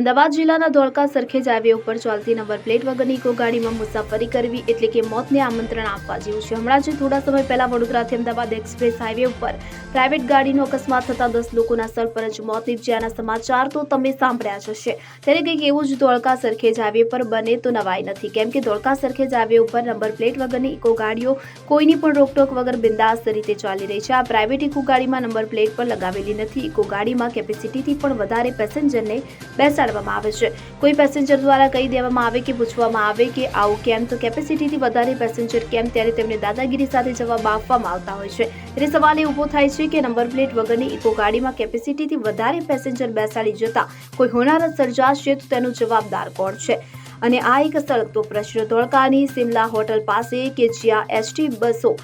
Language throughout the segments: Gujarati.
અમદાવાદ જિલ્લાના ધોળકા સરખેજ હાઈવે ઉપર ચાલતી નંબર પ્લેટ વગરની ઇકો ગાડીમાં મુસાફરી કરવી એટલે કે મોતને આમંત્રણ આપવા જેવું છે. હમણાં જ થોડા સમય પહેલા વડોદરાથી અમદાવાદ એક્સપ્રેસ હાઈવે ઉપર પ્રાઇવેટ ગાડીનો અકસ્માત થતા દસ લોકોના સ્થળ પર જ મોત નીપજ્યાના સમાચાર તો તમે સાંભળ્યા જ હશે. ત્યારે કંઈક એવું જ ધોળકા સરખેજ હાઈવે પર બને તો નવાઈ નથી. કેમ કે ધોળકા સરખેજ હાઈવે ઉપર નંબર પ્લેટ વગરની ઇકો ગાડીઓ કોઈની પણ રોકટોક વગર બિંદાસ્ત રીતે ચાલી રહી છે. આ પ્રાઇવેટ ઇકો ગાડીમાં નંબર પ્લેટ પર લગાવેલી નથી. ઇકો ગાડીમાં કેપેસિટીથી પણ વધારે પેસેન્જરને બેસાડવામાં આવે છે. કોઈ પેસેન્જર દ્વારા કહી દેવામાં આવે કે પૂછવામાં આવે કે આવું કેમ? તો કેપેસિટીથી વધારે પેસેન્જર કેમ? ત્યારે તેમને દાદાગીરી સાથે જવાબ આપવામાં આવતા હોય છે. ત્યારે સવાલ એ ઊભો થાય છે કે નંબર પ્લેટ વગરની ઇકો ગાડીમાં કેપેસિટીથી વધારે પેસેન્જર બેસાડી જતા કોઈ હોનારત સર્જાશે તો તેનો જવાબદાર કોણ છે? અને આ એક સળગતો પ્રશ્ન ધોળકાની સિમલા હોટલ પાસે કે જ્યાં એસટી બસો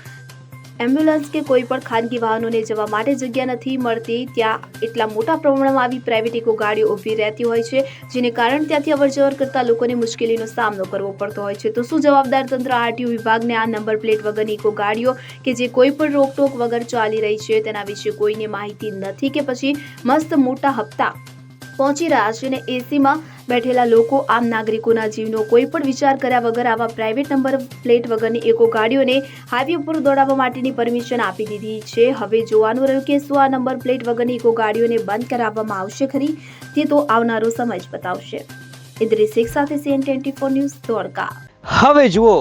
એમ્બ્યુલન્સ કે કોઈ પણ ખાનગી વાહનોને જવા માટે જગ્યા નથી મળતી, ત્યાં એટલા મોટા પ્રમાણમાં આવી પ્રાઇવેટ ઇકો ગાડીઓ ઊભી રહેતી હોય છે, જેને કારણે ત્યાંથી અવરજવર કરતા લોકોને મુશ્કેલીનો સામનો કરવો પડતો હોય છે. તો શું જવાબદાર તંત્ર આરટીઓ વિભાગને આ નંબર પ્લેટ વગરની ઇકો ગાડીઓ કે જે કોઈ પણ રોકટોક વગર ચાલી રહી છે, તેના વિશે કોઈને માહિતી નથી કે પછી મસ્ત મોટા હપ્તા પહોંચી રહ્યા છે અને એસીમાં બેઠેલા લોકો, આમ નાગરિકોના જીવનો કોઈ પણ વિચાર કર્યા વગર આવા પ્રાઇવેટ નંબર પ્લેટ વગરની એકો ગાડીઓને હાઈવે ઉપર દોડાવવા માટેની પરમિશન આપી દીધી છે. હવે જોવાનું રહ્યું કે શું આ નંબર પ્લેટ વગરની એકો ગાડીઓને બંધ કરાવવામાં આવશે ખરી? તે તો આવનારો સમય જ બતાવશે. ઇન્દ્રી શેખ સાથે CN twenty four news Dholka હવે જુઓ,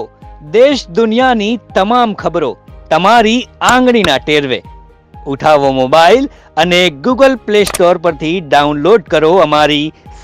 દેશ દુનિયાની તમામ ખબરો તમારી આંગળીના ટેરવે. ઉઠાવો મોબાઈલ અને ગૂગલ પ્લે સ્ટોર પરથી ડાઉનલોડ કરો અમારી